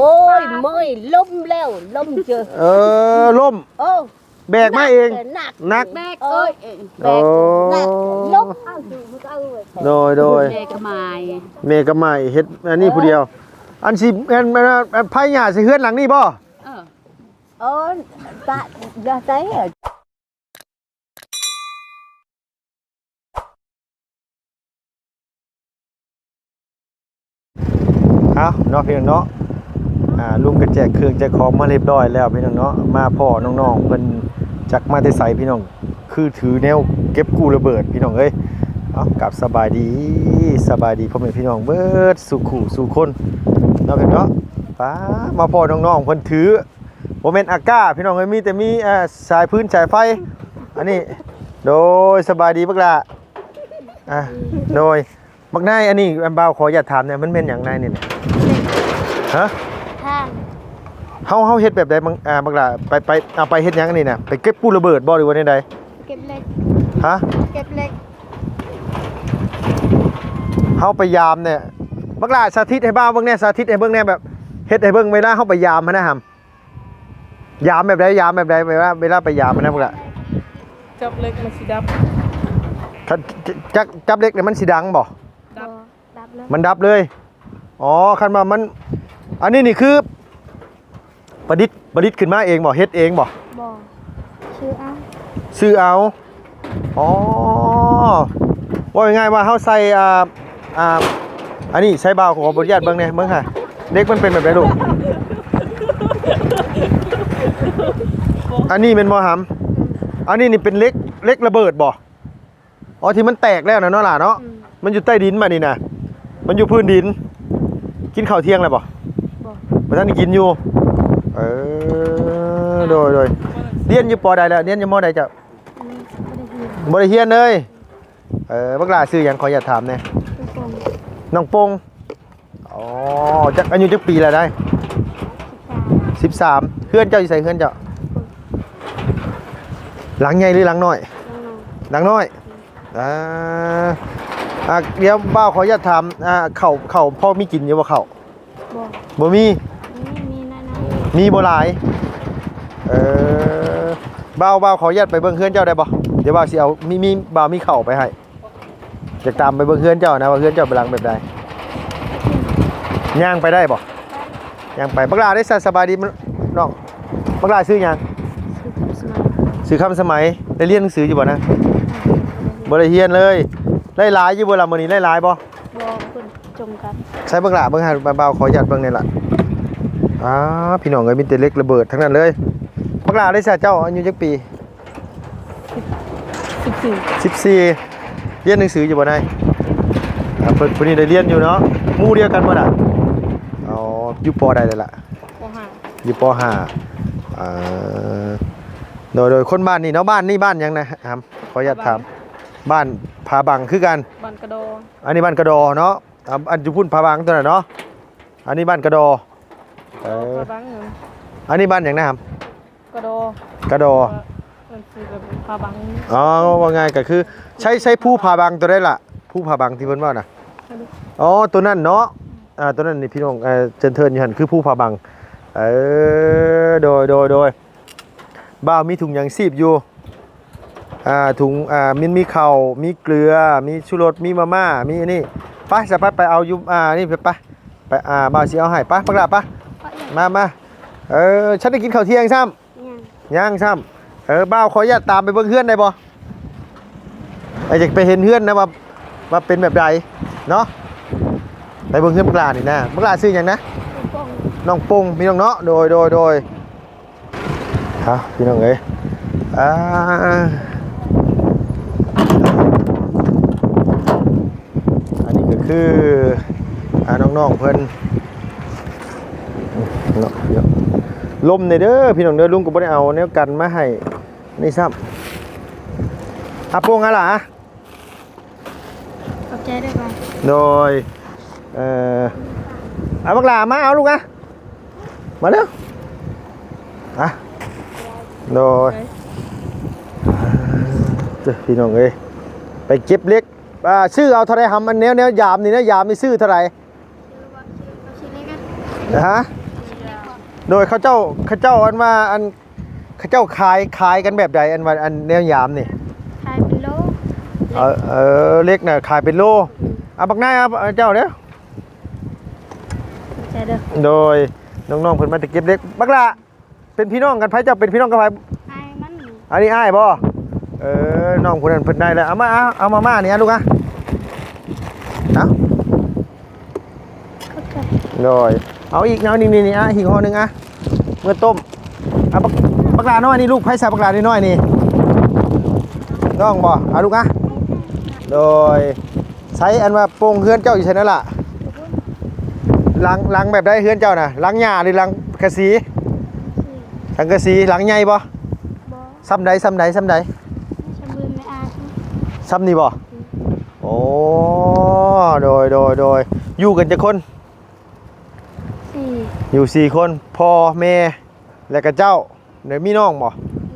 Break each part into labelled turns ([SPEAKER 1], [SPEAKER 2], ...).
[SPEAKER 1] โอ้ยเมื่อยล้มแล้วล้มเจอ
[SPEAKER 2] เออล่ม
[SPEAKER 1] โอ้
[SPEAKER 2] แบกมาเอง
[SPEAKER 1] หนัก
[SPEAKER 2] หนัก
[SPEAKER 1] แบกเอ้ยแบ
[SPEAKER 2] โอ้
[SPEAKER 1] กหนักล้มเอาสิมันก็เอาไว้
[SPEAKER 2] โดยโดย
[SPEAKER 3] แม่ก็มา
[SPEAKER 2] เมก็มาเฮ็ดอันนี้ผู้เดียว อันสิอันอันอันไผหญ้าสิเฮือนหลังนี้บ่
[SPEAKER 3] เออ
[SPEAKER 1] เออตาจะใส่ อะ
[SPEAKER 2] เอาเนาะพี่น้องเนาะอ่าลุงก็แจกเครื่องแจกของมาเรียบร้อยแล้วพี่น้องเนาะมาพ่อน้องๆเพิ่นจักมาแต่ไสพี่น้องคือถือแนวเก็บกู้ระเบิดพี่น้องเอ้ยเอากลับสบายดีสบายดีพ่อแม่พี่น้องเบิดสุขูสู่คนเนาะพี่น้องเนาะป้ามาพ่อน้องๆเพิ่นถือบ่แม่นอากาพี่น้องเอ้ยมีแต่มีอ่อสายพื้นสายไฟอันนี้โดยสบายดีบักล่ะอะโดย บักนายอันนี้อันบ่าวขออย่าตถามเนี่ยมันเป็นหยังนายนี่เนี่ยฮะ
[SPEAKER 1] ทาง
[SPEAKER 2] เฮาเฮาเฮ็ดแบบใดบังอ่าบักล่ะไปไปเอาไปเฮ็ดหยังอันนี่น่ะไปเก็บกู้ระเบิดบ่หรือว่าใด
[SPEAKER 1] เก็บเล็ก
[SPEAKER 2] ๆฮะ
[SPEAKER 1] เก็บเล็ก
[SPEAKER 2] เฮาไปยามเนี่ยบักล่ะสาธิตให้บ้าวเบิ่งแน่สาธิตให้เบิ่งแน่แบบเฮ็ดให้เบิ่งเวลาเฮาไปยามหั้นนะฮัมยามแบบใดยามแบบใดเวลาเวลาไปยามหั้นนะบักล่ะ
[SPEAKER 3] จับเล็กมาสิดับ
[SPEAKER 2] ถ้าจักจับเล็กเนี่ยมันสิดังบ่
[SPEAKER 3] ดับ
[SPEAKER 1] ดับ เลย
[SPEAKER 2] มันดับเลย อ๋อคันว่ามัน อันนี้นี่คือ ประดิษฐ์ประดิษฐ์ขึ้นมาเองบ่เฮ็ดเองบ่
[SPEAKER 1] บ่ชื่ออ้า
[SPEAKER 2] ซื้อเอา อ๋อ ว่าง่ายๆว่าเฮาใส่อ่าอ่าอันนี้ใช้บ่าวขออนุญาตเบิ่งแหน่เบิ่งค่ะ เด็กมันเป็นแบบไหนลูก อันนี้เป็นบ่หำอันนี้นี่เป็นเล็กเล็กระเบิดบ่ อ๋อที่มันแตกแล้วนะเนาะล่ะเนาะมันอยู่ใต้ดินมานี่นะ มันอยู่พื้นดิน กินข้าวเที่ยงแล้วบ่
[SPEAKER 1] บ่
[SPEAKER 2] มาท่านได้กินอยู่ เออ โดยโดยเรียนอยู่ปอใดแล้วเรียนอยู่มอใดจ้ะ
[SPEAKER 1] อันนี้บ่ได้เรียน
[SPEAKER 2] บ่ได้เรียนเลย เออบักหลาซื้อหยังขออย่าตถามแหน่
[SPEAKER 1] ทุกคน
[SPEAKER 2] น้องปงอ๋อจักอายุจักปีแล้วได้
[SPEAKER 1] ศึกษา
[SPEAKER 2] 13เพื่อนเจ้าอยู่ใส่เพื่อนเจ้าหลังใหญ่หรือหลังน้อย
[SPEAKER 1] น้อง
[SPEAKER 2] หลังน้อยอ่า อะเดี๋ยวบ้าวขออย่าตถามอ่าเข่าเข่าพ่อมีกินอยู่บ่เข่า
[SPEAKER 1] ๆบ่
[SPEAKER 2] บ่มี
[SPEAKER 1] นี่มีน้อย
[SPEAKER 2] มีโบหลายเออบ่าวบ่าวขออนุญาตไปเบิ่งเฮือนเจ้าได้บ่เดี๋ยวบ่าวสิเอามีมีบ่าวมีเข่าวไปให้อยากตามไปเบิ่งเฮือนเจ้านะว่าเฮือนเจ้าเป็นหลังแบบใดย่างไปได้บ่ย่างไปบักลาได้สบายดีมั้ยน้องบักลาซื้อหยัง
[SPEAKER 1] ๆคือทำสมาธิ
[SPEAKER 2] ซื้อคำสมัยได้เรียนหนังสืออยู่บ่นะบ่ได้เรียนเลย ไล่หลายอยู่บ่ล่ะมื้อนี้ไล่หลายบ่
[SPEAKER 1] บ่คนจมกัน
[SPEAKER 2] ใช้บักลาเบิ่งหาบ่าวขออนุญาตเบิ่งนี่ล่ะอ้าพี่น้องเอ้ยมีแต่เล็กระเบิดทั้งนั้นเลยบักลาได้ซะเจ้าอายุจักปี
[SPEAKER 3] สิบสี่
[SPEAKER 2] สิบสี่เรียนหนังสืออยู่บ่นายอ่าเพิ่นผู้นี้ได้เรียนอยู่เนาะหมู่เดียวกันบ่น่ะอ๋ออยู่ปอใดเลยล่ะ
[SPEAKER 3] โอหา
[SPEAKER 2] อยู่ปห้าอ่าโดยโดยคนบ้านนี่เนาะบ้านนี่บ้านหยังนะครับขออนุญาตถาม บ้านผาบังคือกัน
[SPEAKER 3] บันกระโด
[SPEAKER 2] อันนี้บ้านกระดอเนาะอ่าอันอยู่พุ่นผาบังตัวน่ะเนาะอันนี้บ้านกระดอเออ
[SPEAKER 3] พาบังเงิน
[SPEAKER 2] อันนี้บ้านหยังนะครับ
[SPEAKER 3] กระโด
[SPEAKER 2] กระดอ
[SPEAKER 3] มันคือแบบพาบัง
[SPEAKER 2] อ๋อว่าไงก็คือใช้ใช้ผู้ผาบังตัวได้ล่ะผู้ผาบังที่เพิ่นว่าน่ะอ๋อตัวนั้นเนาะอ่าตัวนั้นนี่พี่น้องเอ่อเจนเทินอยู่หันคือผู้พาบังเออโดยโดยโดยบ้าวมีถุงยางซีบอยู่อ่า ถุงอ่ามันมีข้าวมีเกลือ มีชูรสมีมาม่า มีอันนี้ไปจะไปไปเอาอยู่อ่านี่ไปไปไปอ่าบ้าวสิเอาให้ไปปักละปะมามาเออฉันได้กินข้าวเที่ยงซ้
[SPEAKER 1] ยังำ
[SPEAKER 2] ย่างซ้ำเออบ้าวขออนุญาตตามไปเบิ่งเฮือนได้บ่ไอ้อยากไปเห็นเฮือนนะว่าว่าเป็นแบบใดเนาะไปเบิ่งเฮือนบักหลานี่นะบักหลาซื้อหยังนะ
[SPEAKER 1] ทุกคน
[SPEAKER 2] น้องปงพี่น้องเนาะโดยโดยโดยฮะพี่น้องเอ้ยอ่าอันนี้ก็ คืออ่าน้องๆเพิ่นเนาะเดี๋ยวลมในเด้อพี่น้องเด้อลุงก็บ่ได้เอาแนวกันมาให้นี่ซ้ำอะโปงอะล่ะ
[SPEAKER 1] ขอบใจด้วยป่ะ
[SPEAKER 2] โดยเอ่อเอาบักหลามาเอาลูกอะมาเร็วอะโดยเจ้าพี่น้องเอ้ยไปเก็บเล็ก อ่าซื้อเอาเท่าไรหำมันแนวแนวยามนี่นะยามนี่ซื้อเท่าไร
[SPEAKER 1] ชื่อว่าชื่อว่าชื่อเล็กอะ
[SPEAKER 2] ฮะโดยเขาเจ้าเขาเจ้าอันว่าอันเขาเจ้าขายขายกันแบบใดอันว่าอันแนวยามนี่
[SPEAKER 4] ขายเป็นโล
[SPEAKER 2] เออเออเล็กน่ะขายเป็นโลเอาบักหน้าครับเอาเจ้าเด้อ
[SPEAKER 4] ใช่เด้อ
[SPEAKER 2] โดยน้องๆเพิ่นมาแตะเก็บเล็กบักละเป็นพี่น้องกันไผเจ้าเป็นพี่น้องกันไผ
[SPEAKER 4] ไอ้มัน
[SPEAKER 2] อันนี้อ้ายบ่ เออน้องคนนั้นเพิ่นได้แล้วเอามาเอาเอามาม่านี่อะลูกอะเอา
[SPEAKER 4] ก็จะ
[SPEAKER 2] โดยเอาอีกเอานี่นี่นี่อะอีกห่อหนึงอะเมื่อต้มเอาบักบักลาน้อยนี่ลูกไผใส่บักลาน้อยๆนี่น้องบ่เอาลูกอะโดยใช้อันว่าโป่งเฮือนเจ้าอยู่ไสนั่นล่ะล้างล้างแบบได้เฮือนเจ้าน่ะล้างหญ้าหรือล้างกระสีล้างกระสีล้างใหญ่บ่
[SPEAKER 4] บอ
[SPEAKER 2] ซ้ำใดซ้ำใดซ้ำใด
[SPEAKER 4] ชำบืนไม่อาใช่
[SPEAKER 2] ซ้ำนี่บ่โอ้โดยโดยโดยอยู่กันจะคน
[SPEAKER 4] สี่
[SPEAKER 2] อยู่สี่คนพ่อแม่และก็เจ้าเดี๋ยวมีน้องบ่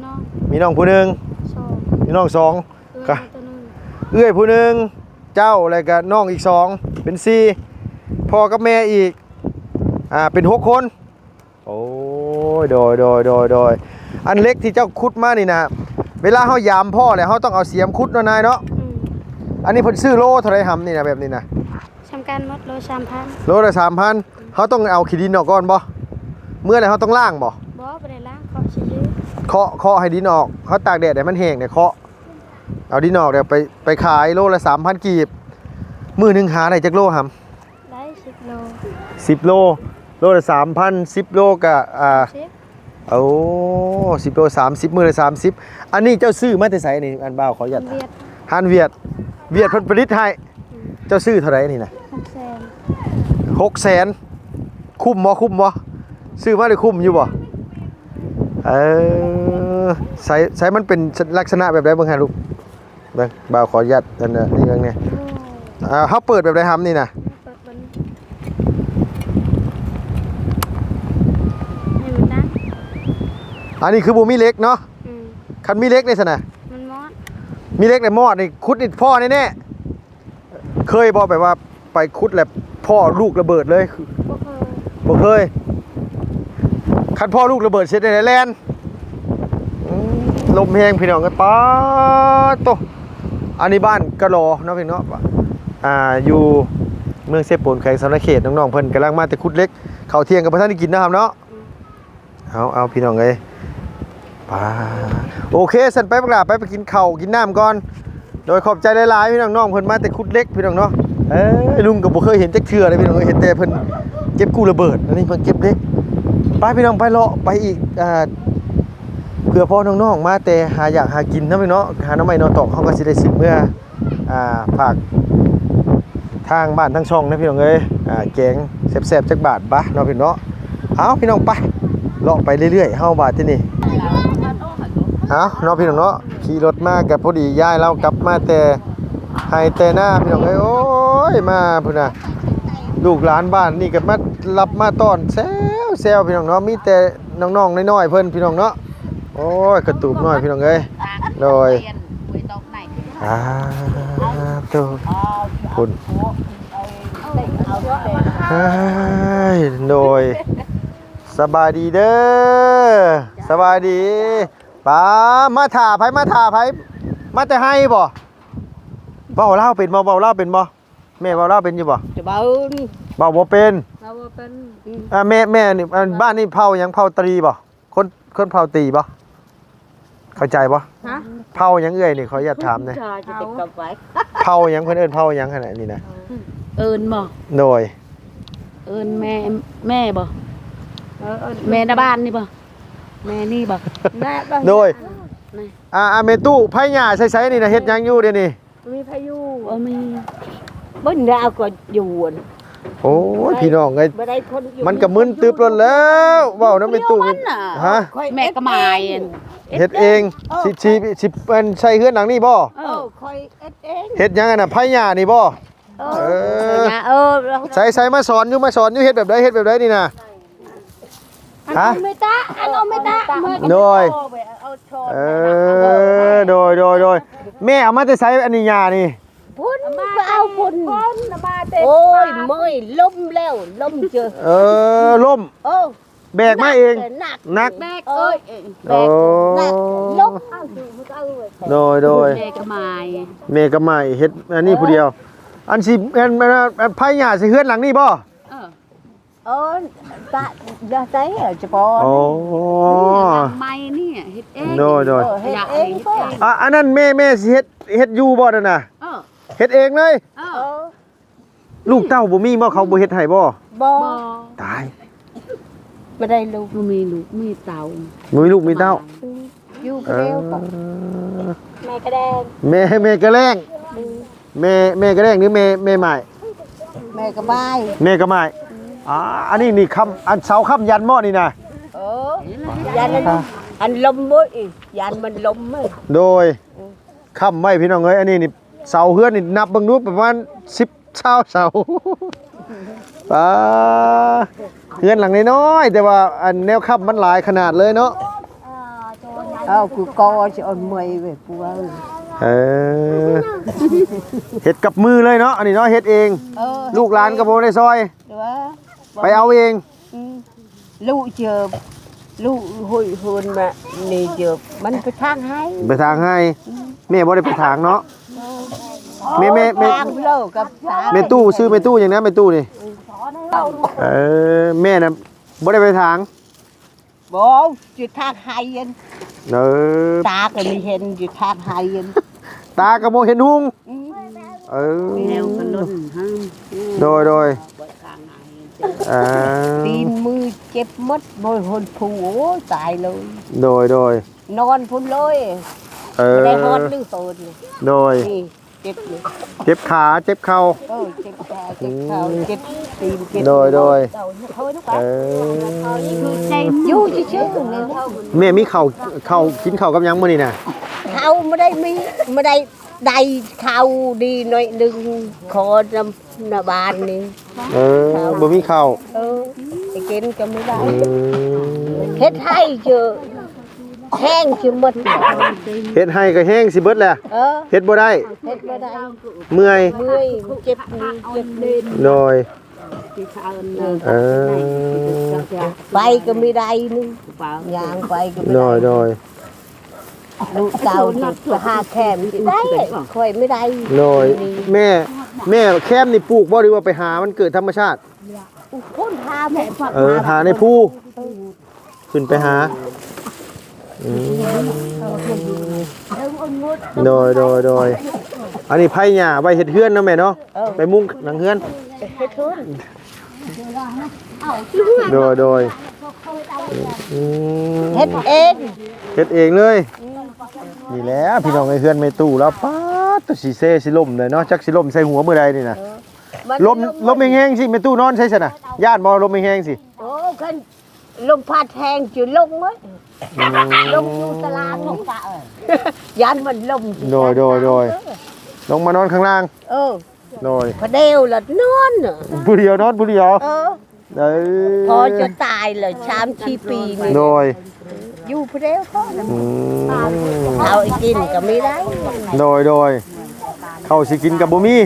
[SPEAKER 4] น้อง
[SPEAKER 2] มีน้องผู้หนึ่ง
[SPEAKER 4] สอง
[SPEAKER 2] มีน้องสอง
[SPEAKER 4] เอื้อ
[SPEAKER 2] ค่ะ
[SPEAKER 4] ตัวหนึง
[SPEAKER 2] เอื้อยผู้หนึ่งเจ้าแล้วก็น้องอีกสองเป็นสี่พ่อกับแม่อีกอ่าเป็นหกคน โอ้ยโดยโดยโดยโดยอันเล็กที่เจ้าคุดมานี่นะ เวลาเขายามพ่อเลยเขาต้องเอาเสียมคุดเนาะนายเนาะ
[SPEAKER 4] อืม
[SPEAKER 2] อันนี้เพิ่นซื้อโลเท่าไรหำนี่นะแบบนี้นะ
[SPEAKER 4] ชำการมดโลชามพัน
[SPEAKER 2] โลละสามพันเขาต้องเอาขี้ดินออกก่อนบ่เมื่อไรเขาต้องล่างบ่
[SPEAKER 4] บอไปได้ล้างขอชิ้นยืด
[SPEAKER 2] เคาะเคาะให้ดินออกเขาตากแดดให้มันแห้งเนี่ยเคาะเอาดินออกเดี๋ยวไปไปขายโลละสามพันกีบมือหนึ่งหาได้จักโลห
[SPEAKER 4] ได้สิบโลำ
[SPEAKER 2] สิบโล โลละสามพันสิบโลกะอ่า
[SPEAKER 4] สิบ
[SPEAKER 2] โอ้สิบโลสามสิบมือละสามสิบอันนี้เจ้าซื้อมาแต่ไสนี่อันบ่าวขอหยัด
[SPEAKER 4] เวียด
[SPEAKER 2] ฮันเวียดเวียดเพิ่นผลิตให้เจ้าซื้อเท่าไหร่นี่นะ
[SPEAKER 4] หกแสน
[SPEAKER 2] หกแสนคุ้มบ่คุ้มบ่ซื้อมาได้คุ้มอยู่บ่เออใส่ใส่มันเป็นลักษณะแบบใดเบิ่งให้ลูกเบิ่งบ่าวขออนุญาตอันน่ะนี่เบิ่งเนี่ย
[SPEAKER 4] โอ้
[SPEAKER 2] อ่าเฮาเปิดแบบใดทำนี่นะ
[SPEAKER 4] เปิดบนให้มันนั่ง
[SPEAKER 2] อันนี้คือบ่มีเหล็กเนาะ
[SPEAKER 4] อืม
[SPEAKER 2] คันมีเหล็กนี่ซั่นน่ะ
[SPEAKER 4] มันมอด
[SPEAKER 2] มีเหล็กในมอดนี่ขุดนี่พ่อแน่ๆเคยบ่แบบว่าไปขุดแล้วพ่อลูกระเบิดเลย
[SPEAKER 4] ก็เคย
[SPEAKER 2] บ่เคยคันพ่อลูกระเบิดเสร็จในแลนด์อืมลมแห้งพี่น้องกันป๊าดโตอันนี้บ้านกะโลเนาะพี่น้องอ่าอยู่เมืองเซโปนแขวงสำนักเขตน้องๆเพิ่นกำลังมาแต่ขุดเหล็กเขาวเที่ยงกับพระท่านได้กินนะครับเนาะ เอาเอาพี่น้องเอ้ย ป้าโอเคสันไปประกาไปไปกินเข้ากินน้ำก่อน โดยขอบใจหลายๆพี่น้องๆเพิ่นมาแต่ขุดเล็กพี่น้องเนาะเอ้ยลุงก็บ่เคยเห็นจักเทื่อเลยพี่น้องเห็นแต่เพิ่นเก็บกู้ระเบิดอันนี้เพิ่นเก็บเล็กไปพี่น้องไปเลาะไปอีกอ่าเพื่อพ่อน้องๆมาแต่หาอยากหากินนะพี่เนาะหาน้ำไม่นอนตอกเขาก็สิได้สิเมื่ออ่าฝากทางบ้านทั้งช่องนะพี่น้องเอ้ยอ่าแกงแซ่บๆจักบาทบะเนาะพี่เนาะเอาพี่น้องไปเลาะไปเรื่อยๆเฮาบาทที่นี่ เอาเนาะพี่น้องเนาะขี่รถมากับพอดีย้ายเรากลับมาแต่ให้แต่หน้าพี่น้องเอ้ยโอ้ยมาพุ่นน่ะลูกหลานบ้านนี่ก็มารับมาต้อนแซวแซวพี่น้องเนาะมีแต่น้องๆน้อยๆเพิ่นพี่น้องเนาะโอ้ยกระตูกน้อยพี่น้องเอ้ยโดยอ่าตัวคุณเฮ้ยโดยสบายดีเด้อสบายดี ป้ามาถ่าไผมาถ่าไผมาแต่ให้บ่เบาเล่าเป็นบ่เบาเล่าเป็นบ่แม่เบาเล่าเป็นอยู่บ่
[SPEAKER 1] จะเบา
[SPEAKER 2] เบาบ่เป็น
[SPEAKER 1] เราบ่เป็นอืม
[SPEAKER 2] อ่าแม่แม่นี่อ่าบ้านนี่เผาหยังเผาตรีบ่คนคนเผาตีบ่เข้าใจบ่
[SPEAKER 1] ฮะ
[SPEAKER 2] เผาหยังเอ้ยนี่ขออนุญาตถามหน่อย
[SPEAKER 1] จะจะติดกับไว้
[SPEAKER 2] เผาหยังเพิ่นเอิ้นเผาหยังขนาดนี้นะ
[SPEAKER 5] เอินบ่
[SPEAKER 2] โดย
[SPEAKER 5] เอินแม่แม่บ่
[SPEAKER 1] เออเออ
[SPEAKER 5] แม่ในบ้านนี่บ่ แม่นี่บ่
[SPEAKER 1] แม่บ่
[SPEAKER 2] โดย
[SPEAKER 5] นี่
[SPEAKER 2] อ่าอ่าเมตู้ไผหญ้าใช้ๆนี่นะเฮ็ดหยังอยู่เดี๋ยวนี้
[SPEAKER 1] มีพายุ
[SPEAKER 5] บ่มี
[SPEAKER 1] บ่ดาวก็อยู่น่ะ
[SPEAKER 2] โอ้ยพี่น้องเอ้ย
[SPEAKER 1] บ่ได้คนอยู่
[SPEAKER 2] มันก็มึนตึบแล้วแล้วเว้านํเมตู้
[SPEAKER 5] มันน่ะ
[SPEAKER 2] ฮะ
[SPEAKER 1] ค่อย
[SPEAKER 5] แม่ก็มายอัน
[SPEAKER 2] เฮ็ดเองสิสิสิเป็นใช้เฮือนหลังนี้บ่
[SPEAKER 5] เอ
[SPEAKER 1] เอ
[SPEAKER 5] อ
[SPEAKER 1] อค่อยเอ็ดเอง
[SPEAKER 2] เฮ็ดหยังอะน่ะไผหญ้านี่บ่
[SPEAKER 1] เอ
[SPEAKER 2] เอ
[SPEAKER 1] อ
[SPEAKER 2] อ
[SPEAKER 1] นะเออเรา
[SPEAKER 2] ใส่ใส่มาสอนอยู่มาสอนอยู่เฮ็ดแบบใดเฮ็ดแบบใดนี่นะ ฮะ
[SPEAKER 4] ไม่ตาอันเอาไม่ตาเมื่อ
[SPEAKER 2] โดย
[SPEAKER 1] เอาไปเอาช้อน
[SPEAKER 2] เออ โดยโดยโดยแม่เอามาแต่ใส่อันนี้ยานี่
[SPEAKER 1] พุ่นไปเอาพุ่น
[SPEAKER 4] คนมาเต็ม
[SPEAKER 1] โอ้ยเมื่อยล้มแล้วล้มเจอ
[SPEAKER 2] เออล่ม
[SPEAKER 1] โอ้
[SPEAKER 2] แบกมาเอง
[SPEAKER 1] หนัก
[SPEAKER 2] หนัก
[SPEAKER 5] แบกเอ้ย
[SPEAKER 1] แบกหนักล้มเอาสิมันก็เอาไว้
[SPEAKER 2] โดยโดย
[SPEAKER 5] แม่ก็มาย
[SPEAKER 2] เมกะใหม่เฮ็ดอันนี้ผู้เดียว อันสิอันอันอันไผหญ้าสิเฮือนหลังนี้บ่
[SPEAKER 5] เออ
[SPEAKER 1] เออตะจะใส่จะปอ
[SPEAKER 2] โอ้
[SPEAKER 5] ไม้เนี่ยเฮ็ดเอง
[SPEAKER 2] โดยโดย
[SPEAKER 1] เออเฮ็ดเองก็
[SPEAKER 2] อะอันนั้นแม่แม่สิเฮ็ดเฮ็ดอยู่บ่นั่นน่ะ
[SPEAKER 5] เออ
[SPEAKER 2] เฮ็ดเองเลย
[SPEAKER 5] เอ
[SPEAKER 1] เอ
[SPEAKER 5] อ
[SPEAKER 1] อ
[SPEAKER 2] ลูกเต้าบ่มีบ่เขาบ่เฮ็ดให้บ่
[SPEAKER 1] บ่
[SPEAKER 5] บ่
[SPEAKER 2] ตาย
[SPEAKER 1] ไม่ได้ลูก
[SPEAKER 5] บ่มีลูกมีเต่า
[SPEAKER 2] บ่มีลูกมีเต้า
[SPEAKER 1] อยู่
[SPEAKER 2] เอ
[SPEAKER 1] เดียว
[SPEAKER 2] อ
[SPEAKER 1] ก็แม่กระแดง
[SPEAKER 2] แม่แม่กระแรงแม่แม่กระแรงหรือแม่แม่ใหม่
[SPEAKER 1] แม่กระบาย
[SPEAKER 2] แม่กระใหม่ อ่าอันนี้นี่คำอันเสาค้ำยันหม้อนี่นะ
[SPEAKER 1] เออยันอันอันลมบ่อีกยันมันลมเอ้ย
[SPEAKER 2] โดยค้ำไว้พี่น้องเอ้ยอันนี้นี่เสาเฮือนนี่นับเบิ่งดูประมาณ10เช้าเสาป้าเฮือนหลังน้อยๆแต่ว่าอันแนวค้ำมันหลายขนาดเลยเนาะ
[SPEAKER 1] เอากูกอจะเอาเมยเว้ยกูว่า
[SPEAKER 2] เออเฮ็ดกับมือเลยเนาะอันนี้เนาะเฮ็ดเอง
[SPEAKER 1] เออ
[SPEAKER 2] ลูกหลานก็บ่ได้ซอย
[SPEAKER 1] เดี๋ยวว่า
[SPEAKER 2] ไปเอาเอง
[SPEAKER 1] อืมลูกเจอลูกหุยหุนมานี่เจอมันไปทางให้
[SPEAKER 2] ไปทางให้แม่บ่ได้ไปทางเนาะแม่แม่แม่
[SPEAKER 1] ทางเลิกกับสา
[SPEAKER 2] แม่ตู้ซื้อแม่ตู้อย่างนั้นแม่ตู้นี่เออแม่น่ะบ่ได้ไปทาง
[SPEAKER 1] บอกจุดทางให้ยัน
[SPEAKER 2] เออ
[SPEAKER 1] ตาก็ไม่เห็นจุดทางให้ยัน
[SPEAKER 2] ตากระโมเห็นหุง
[SPEAKER 1] อืม
[SPEAKER 2] เออ
[SPEAKER 5] แนวกันล้นห้าม
[SPEAKER 2] โดยโดย
[SPEAKER 5] บ่ทางไหน
[SPEAKER 2] อ่า
[SPEAKER 1] ตีนมือเจ็บหมดบนหนผูโอ้ยตายเลย
[SPEAKER 2] โดยโดย
[SPEAKER 1] นอนพุ่นเลย
[SPEAKER 2] เออ
[SPEAKER 1] ไม่ได้ฮอดหรือโซนนี่
[SPEAKER 2] โดย
[SPEAKER 1] นี่เจ็บอยู่
[SPEAKER 2] เจ็บขาเจ็บเข่า
[SPEAKER 1] เออเจ็บขาเจ็บเข่าเจ็บตีนเจ็บ
[SPEAKER 2] โดยโดย
[SPEAKER 1] เออทุก
[SPEAKER 2] เอ
[SPEAKER 1] วัน
[SPEAKER 2] อ
[SPEAKER 1] อยู่ชื่อๆนี่
[SPEAKER 2] แม่มีเข่าวเข่าวกินเข่าวกับหยังมื้อนี่น่ะ
[SPEAKER 1] เขาไม่ได้มีไม่ได้ ได้เขาดีหน่อยหนึงขอนำนาบานนี่
[SPEAKER 2] เออบ่มีเข่าว
[SPEAKER 1] เออไอ้กินก็ไม่ได้
[SPEAKER 2] อืม
[SPEAKER 1] เฮ็ดให้เจอแห้งชิหมด
[SPEAKER 2] เฮ็ดให้ก็แห้งสิเบิดแหละ
[SPEAKER 1] เออ
[SPEAKER 2] เฮ็ดบ่ได้
[SPEAKER 1] เฮ็ดไม่ได้
[SPEAKER 2] เมื่อย
[SPEAKER 1] เมื่อยเจ็บนี่เจ็บนี่
[SPEAKER 2] โดย
[SPEAKER 5] ที่เช้า
[SPEAKER 2] เออ
[SPEAKER 1] ไปก็ไม่ได้นี่
[SPEAKER 5] เปล่ายา
[SPEAKER 1] งไปก็ไม่
[SPEAKER 2] โด
[SPEAKER 1] ได้
[SPEAKER 2] ยโดย
[SPEAKER 1] ลูกเต่าจะไปหาแคมสิได้ค่อยไม่ได้
[SPEAKER 2] โดยแม่แม่แคมนี่ปลูกบ่หรือว่าไปหามันเกิดธรรมชาติ
[SPEAKER 1] พุ่นพาแม่ฝัก
[SPEAKER 2] เออหาในภูขึ้นไปหาอืมโดยโดยโดยอันนี้ไผ่หญ้าไว้เฮ็ดเฮือนเนาะแม่เนาะไปมุ้งหลังเฮือน
[SPEAKER 1] เฮ็ดทุน
[SPEAKER 2] โดยโดยอืม
[SPEAKER 1] เฮ็ดเอง
[SPEAKER 2] เฮ็ดเองเลย นี่แหละพี่น้องไอ้เฮือนไม่ตู้แล้วป๊าดตัวสิเซสิล่มเลยเนาะจักสิล่มใส่หัวมื้อใดนี่นะ
[SPEAKER 1] มัน
[SPEAKER 2] ลมลมแห้งๆสิไม่ตู้นอนใช่ซั่นน่ะญาติบ่ลมแห้งๆสิ
[SPEAKER 1] โอ้คันลมพัดแทงจุลงมั้ยลงอยู่ตารางของตาเอ้ยยันมันลม
[SPEAKER 2] โดยโดยโดยลงมานอนข้างล่าง
[SPEAKER 1] เออ
[SPEAKER 2] โดย
[SPEAKER 1] พอเดียวละนอนน่ะ
[SPEAKER 2] ผู้เดียวนอนผู้เดียว
[SPEAKER 1] เออ
[SPEAKER 2] เอ้ย
[SPEAKER 1] พอจะตายเลยชามชีปีนี่
[SPEAKER 2] โดย
[SPEAKER 1] อยู่พอเดียวพอนะ
[SPEAKER 2] อืม
[SPEAKER 1] เอาไอ้กินก็ไม่ได้
[SPEAKER 2] โดยโดยเข้าวสิกินกับบ่มี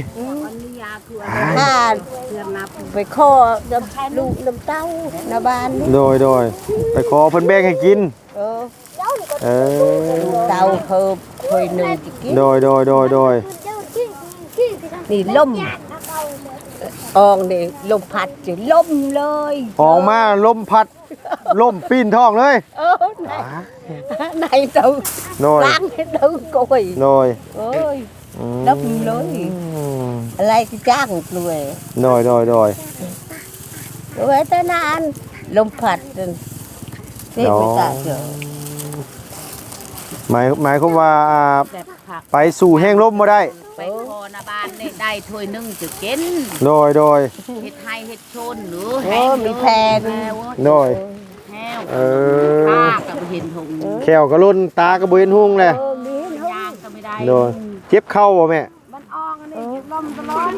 [SPEAKER 1] ถ้าไปขอน้ำลูกน้ำเต้าหนาบานนี่
[SPEAKER 2] โดยโดยไปขอเพิ่นแบ่งให้กิน
[SPEAKER 1] เออ
[SPEAKER 2] เออ
[SPEAKER 1] เต้าเพิ่มเคยหนึ่งจะกิน
[SPEAKER 2] โดยโดยโดยโดย
[SPEAKER 1] นี่ล่ม อองนี่ลมพัดจะล่มเลย
[SPEAKER 2] ออกมาลมพัดลมปีนท้องเลย
[SPEAKER 1] เออในในเต้า
[SPEAKER 2] โดย
[SPEAKER 1] ล้างให้เต้าโกย
[SPEAKER 2] โดย
[SPEAKER 1] เอ้ย
[SPEAKER 2] อืม
[SPEAKER 1] ล่มเลยอะไรก็จ้างกล้วย
[SPEAKER 2] โดยโดยโดย
[SPEAKER 1] กล้วยแต่นานลมพัดจนนี่ไม่กล้าเจอ
[SPEAKER 2] หมายหมายความว่าอ่า
[SPEAKER 5] แบบผัก
[SPEAKER 2] ไปสู่แห้งลมบ่ได้
[SPEAKER 5] ไปพอหน้าบ้านนี่ได้ถ้วยหนึงจะกิน
[SPEAKER 2] โดยโดย
[SPEAKER 5] เฮ็ดให้เฮ็ดชนหรือ
[SPEAKER 1] โอ้
[SPEAKER 5] แห้ง
[SPEAKER 1] มีแพง
[SPEAKER 2] โดย
[SPEAKER 5] แห้ว
[SPEAKER 2] เอ
[SPEAKER 5] ข้า
[SPEAKER 2] อ
[SPEAKER 5] ก็บ่เห็นหง
[SPEAKER 2] แขวก็ล้นตาก็บ่เห็นหุ่งเลย
[SPEAKER 1] เออมีเนอะ
[SPEAKER 5] ย่างก็ไม่ได้
[SPEAKER 2] โดยเจ็บเข่าบ่แม่
[SPEAKER 5] มันอองอันนี้เก็บลมตลอด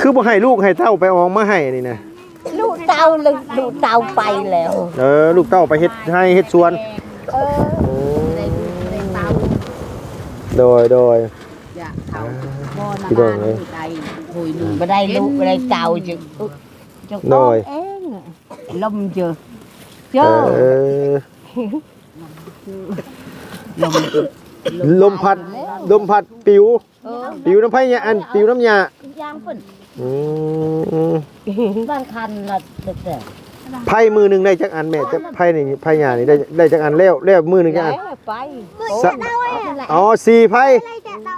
[SPEAKER 2] คือบ่ให้ลูกให้เต้าไปออกมาให้นี่นะ
[SPEAKER 1] ลูกเต้าลูกลูกเต้าไปแล้ว
[SPEAKER 2] เออลูกเต้าไปเฮ็ดให้เฮ็ดสวน
[SPEAKER 1] เออ
[SPEAKER 5] ได้ได้เตา
[SPEAKER 2] โดยโดย
[SPEAKER 5] อยากเขา
[SPEAKER 2] พี่น้องเอ้ย
[SPEAKER 1] บ่ได้ลูกบ่ได้เจ้าจึงจึง
[SPEAKER 2] โดย
[SPEAKER 1] เองลมเจอเจ
[SPEAKER 2] เอ
[SPEAKER 1] อ
[SPEAKER 2] อ
[SPEAKER 1] ลม
[SPEAKER 2] ลมพัดลมพัดปิวปิวน้ำไผ่เนี่ยอันปิวน้ำยา
[SPEAKER 1] ยางเพิ่น
[SPEAKER 2] อืม
[SPEAKER 1] บ้านคันละเด็ก
[SPEAKER 2] ไผ่มือหนึงได้จักอันแม่จะไผ่นี่ไผ่ยานี่ได้ได้จักอันแล้วแล้วมือหนึง
[SPEAKER 1] ๆ
[SPEAKER 2] จักอัน
[SPEAKER 1] ไป
[SPEAKER 2] สะ อ๋อสี่ไผ่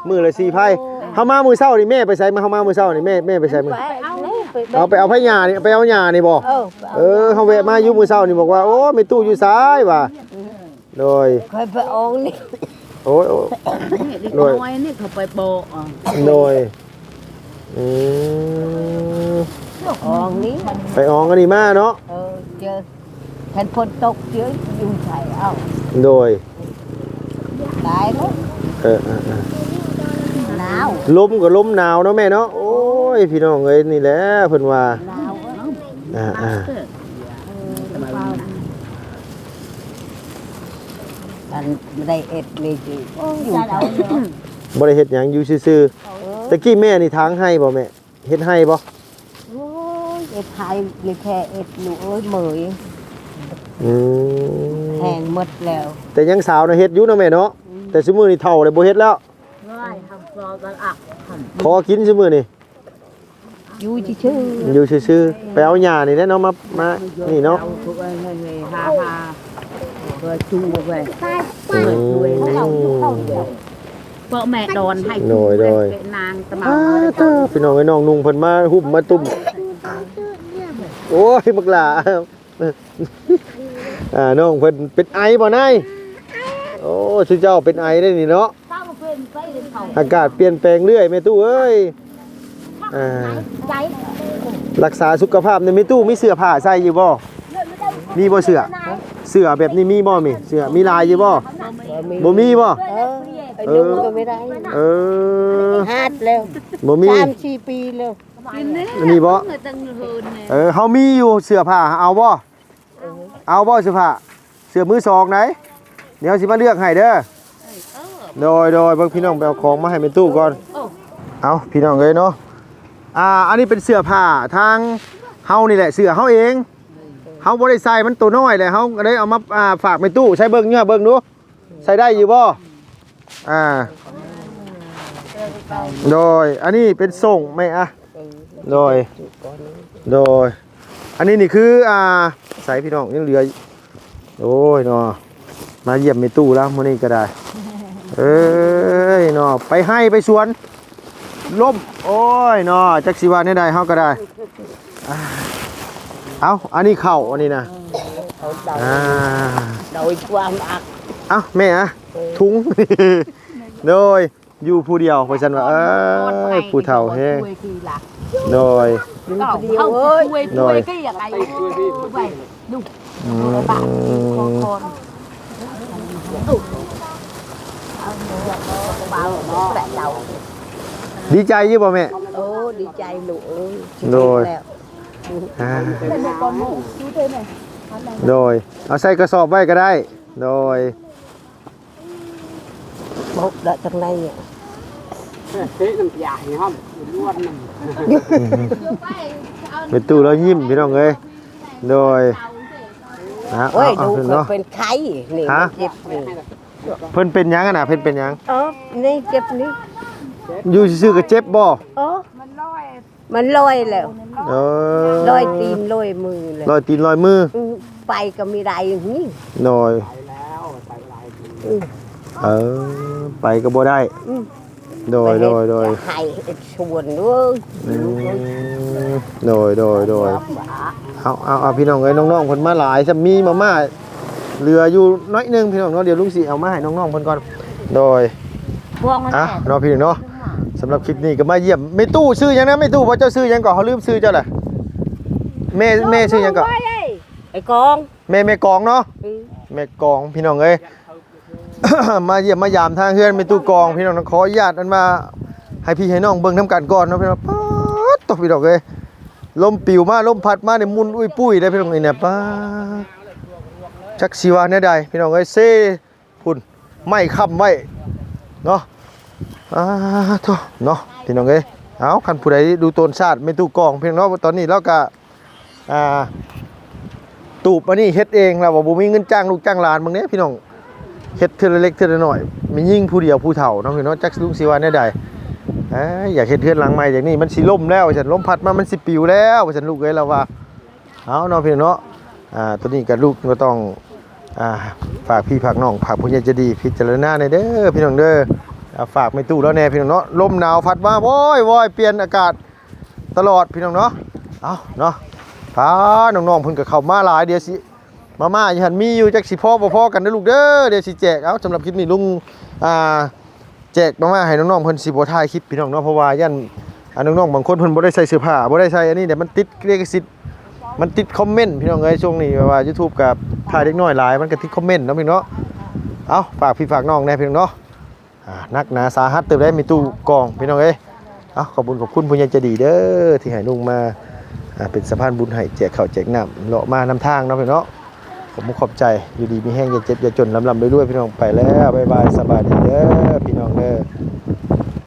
[SPEAKER 2] มือละสี่ไผ่เฮามามือเช้านี่แม่ไปใส่มาเฮามามือเช้านี่แม่แม่ไปใส่มือ
[SPEAKER 1] ไปเอาไป
[SPEAKER 2] เอาไปเอาไผ่ยานี่ไปเอาหญ้านี่บ่
[SPEAKER 1] เออ
[SPEAKER 2] เออเฮาแวะมาอยู่มือเช้านี่บอกว่าโอ้ไม่ตู้อยู่ซ้ายว่ะโดย
[SPEAKER 1] เคยไปเองนี่
[SPEAKER 2] โอ้ยโอ้ยโดย
[SPEAKER 1] นี่เขาไปโบอะ
[SPEAKER 2] โดยอืม
[SPEAKER 1] อองนี้
[SPEAKER 2] ไปอองอันนี้มาเนาะ
[SPEAKER 1] เออเจอแทนฝนตกเยอะอยู่ใส่เอา
[SPEAKER 2] โดย
[SPEAKER 1] ตายแล้ว
[SPEAKER 2] เออเออเออ
[SPEAKER 1] หนาว
[SPEAKER 2] ลมก็ลมหนาวเนาะแม่เนาะโอ้ยพี่น้องเอ้ยนี่แหละเพิ่นว่า
[SPEAKER 1] หนาวเออ
[SPEAKER 2] อ่าอ่า
[SPEAKER 1] มันไม่ได้เอ็ดเลยจีอยู่ใส่
[SPEAKER 2] บ่ได้เฮ็ดหยังอยู่ซื่อๆตะกี้แม่นี่ทางให้บ่แม่เฮ็ดให้บ่
[SPEAKER 1] F2 เลยแค่เฮ็ดหนูเอ้ยเหมยแหงหมดแล้ว
[SPEAKER 2] แต่ยังสาวนะเฮ็ดอยู่นะแม่เนาะแต่ซุมือนี่เท่าเลยโบเฮ็ดแล้ว
[SPEAKER 1] ร้อยทำฟอบันอัก
[SPEAKER 2] ขอกินซุมือนี่
[SPEAKER 1] อยู่ชื่อ
[SPEAKER 2] อยู่ชื่อไปเอาหญ้านี่แหละเนมามานี่เนาะเอา
[SPEAKER 1] ทุกอันให้ฮาฮาเพื่อจูบไป
[SPEAKER 2] อืม
[SPEAKER 1] เขาเขาเขาเปิดแม่ดอนให้
[SPEAKER 2] โดยโดย เป็
[SPEAKER 1] นนางตะมา
[SPEAKER 2] อ้าเด้อพี่น้องไอ้น้องนุ่งเพิ่นมาหุ้มมาตุ้ม โอ้ยบักหลาอ่าน้องเพิ่นเป็นไอบ่นายโอ้ชื่อเจ้าเป็นไอได้นี่เนาะอากาศเปลี่ยนแปลงเรื่อยแม่ตู้เอ้ยอ่ารักษาสุขภาพในแม่ตู้มีเสื้อผ้าใส่อยู่บ่มีบ่เสื้อเสื้อแบบนี้มีบ่มีเสื้อมีลายอยู่บ่บ่มีบ่
[SPEAKER 1] เออดูก็ไม่ได้
[SPEAKER 2] เออ
[SPEAKER 1] ฮาดแล้ว
[SPEAKER 2] บ่มี
[SPEAKER 1] สามสี่ปีแล้ว
[SPEAKER 2] อันนี้บ่เออเฮามีอยู่เสื้อผ้าเอาบ่เอาบ่เสื้อผ้าเสื้อมือสองไหนเดี๋ยวสิมาเลือกให้เด้อโดยโดยเบิ่งพี่น้องไปเอาของมาให้เป็นตู้ก่อนเอาพี่น้องเอ้ยเนาะอ่าอันนี้เป็นเสื้อผ้าทางเฮานี่แหละเสื้อเฮาเองเฮาบ่ได้ใส่มันตัวน้อยเลยเฮาก็เลยเอามาอ่าฝากเป็นตู้ใช้เบิ่งเนื้อเบิ่งดูใส่ได้อยู่บ่อ่าโดยอันนี้เป็นส่งไหมอะ โดย โดย อันนี้นี่คืออ่าใส่พี่น้องยังเหลืออยู่โอ้ยเนาะมาเยี่ยมในตู้แล้วมื้อนี้ก็ได้ เอ้ยเนาะไปให้ไปสวนล่ม โอ้ยเนาะจักสิว่าแนี่ใดเฮาก็ได้อ่าเอาอันนี้เข้าอันนี้นะอ่า
[SPEAKER 1] โดยความอัก
[SPEAKER 2] เอาแม่อะถุงโดยอยู่ผู้เดียวเพราะฉันว่าเอ้ยผู้เฒ่าแฮง โดย
[SPEAKER 1] อยู่คนเดียวเอ้ย
[SPEAKER 2] โดย
[SPEAKER 1] cái gì này vậy
[SPEAKER 2] อืม
[SPEAKER 1] bao nó đại đầu
[SPEAKER 2] ดีใจอยี่บ่แม่
[SPEAKER 1] ô đi chạy lũ ơi
[SPEAKER 2] Rồi. อ่าโดย เอาใส่กระสอบไว้ก็ได้ โดย
[SPEAKER 1] một đợt trong này
[SPEAKER 2] เป็นตู้แล้วยิ้มพี่น้องเอ้ยโดยอะเอา
[SPEAKER 1] ôi
[SPEAKER 2] เอา
[SPEAKER 1] đủ
[SPEAKER 2] ขึ้น
[SPEAKER 1] phải
[SPEAKER 2] เนาะ
[SPEAKER 1] bên khay nè
[SPEAKER 2] Hả?
[SPEAKER 1] chụp nè
[SPEAKER 2] เพิ่นเป็นหยังอะน่ะเพิ่นเป็นหยัง
[SPEAKER 1] ơ nè chụp nè
[SPEAKER 2] อยู่ซื่อๆก็เจ็บบ่
[SPEAKER 1] ơ mình lôi lèo
[SPEAKER 2] เออ
[SPEAKER 1] lôi tim lôi mười
[SPEAKER 2] ร
[SPEAKER 1] lèo
[SPEAKER 2] อยตีนรอยมือ
[SPEAKER 1] Ừ, bay cầm mi đầy nhỉ
[SPEAKER 2] โดยเออไปก็บ่ได้
[SPEAKER 1] อืม
[SPEAKER 2] โดยโดยโดย
[SPEAKER 1] hay xuồn luôn
[SPEAKER 2] อืมโดยโดยโดยเอาเอาเอาพี่น้องเอ้ยน้องๆเพิ่นมาหลายซะมีมาม่าเหลืออยู่น้อยหนึงพี่น้องเนาะเดี๋ยวลุงสิเอามาให้น้องๆเพิ่นก่อนโดย
[SPEAKER 1] buông
[SPEAKER 2] อะเนาะพี่น้องเนาะสำหรับคลิปนี้ก็มาเยี่ยมแม่ตู้ชื่อหยังนะแม่ตู้ว่าเจ้าชื่อหยังก่อนเขาลืมชื่อเจ้าแหละแม่แม่ชื่อหยังก่อน
[SPEAKER 1] Ê con
[SPEAKER 2] แม่แม่กองเนาะ
[SPEAKER 1] Ừ.
[SPEAKER 2] แม่กองพี่น้องเอ้ย มาเยี่ยมมายามทางเฮือนแม่ตู้กองพี่น้องขออนุญาตอันมาให้พี่ให้น้องเบิ่งน้ำกันก่อนเนาะพี่น้องป๊าดตกพี่น้องเอ้ยลมปิวมาลมพัดมาเนี่ยมุนอุ้ยปุ้ยได้พี่น้องเอ้ยเนี่ยป๊าดจักสิว่าแน่ใดพี่น้องเอ้ยเซ่พุ่นไม่ค้ำไว้เนาะอ่าโธ่เนาะพี่น้องเอ้ยเอาคันผู้ใดดูต้นชาติไม่ตู้กองเพียงเนาะตอนนี้เราก็อ่าตูบอันนี้เฮ็ดเองเราบ่บ่มีเงินจ้างลูกจ้างหลานบางเนี้ยพี่น้อง เฮ็ดเทื่อเล็กเทื่อน้อยมียิ่งผู้เดียวผู้เฒ่าเนาะพี่น้องจักลุงสิว่าแน่ใดเอ้ยอยากเฮ็ดเทือนหลังใหม่อย่างนี้มันสิล่มแล้วว่าซั่นลมพัดมามันสิปิวแล้วว่าซั่นลูกเอ้ยเราว่าเอาเนาะพี่น้องเนาะอ่าตัวนี้ก็ลูกก็ต้องอ่าฝากพี่ฝากน้องฝากผู้ใหญ่จะดีพิจารณาในยเด้อพี่น้องเด้อฝากไม่ตู้แล้วแน่พี่น้องเนาะลมหนาวพัดมาโว้ยโว้ยเปลี่ยนอากาศตลอดพี่น้องเนาะเอาเนาะพาน้องๆเพิ่นก็เข้ามาหลายเดี๋ยวสิ มาม่าอยู่หันมีอยู่จักสิพ่อบ่พ่อกันเด้อลูกเด้อเดี๋ยวสิแจกเอาสำหรับคลิปนี้ลุงอ่าแจกมาม่าให้น้องๆเพิ่นสิบ่ถ่ายคลิปพี่น้องเนาะเพราะว่ายันอ่าน้องๆบางคนเพิ่นบ่ได้ใส่เสื้อผ้าบ่ได้ใส่อันนี้เดี๋ยวมันติดลิขสิทธิ์มันติดคอมเมนต์พี่น้องเอ้ยช่วงนี้ว่า YouTube กับถ่ายเด็กน้อยหลายมันก็ติดคอมเมนต์เนาะพี่เนาะเอาฝากพี่ฝากน้องแน่พี่น้องเนาะอ่านักหนาสาหัสเติมได้มีตู้กองพี่น้องเอ้ยเอาขอบคุณขอบคุณผู้ใหญ่ใจดีเด้อที่ให้ลุงมาอ่าเป็นสะพานบุญให้แจกข้าวแจกน้ำเลาะมานำทางเนาะพี่เนาะ ผมขอบใจอยู่ดีมีแห้งอย่าเจ็บอย่าจนลำลำด้วยๆพี่น้องไปแล้วบายบายสบายดีเด้อพี่น้องเด้อ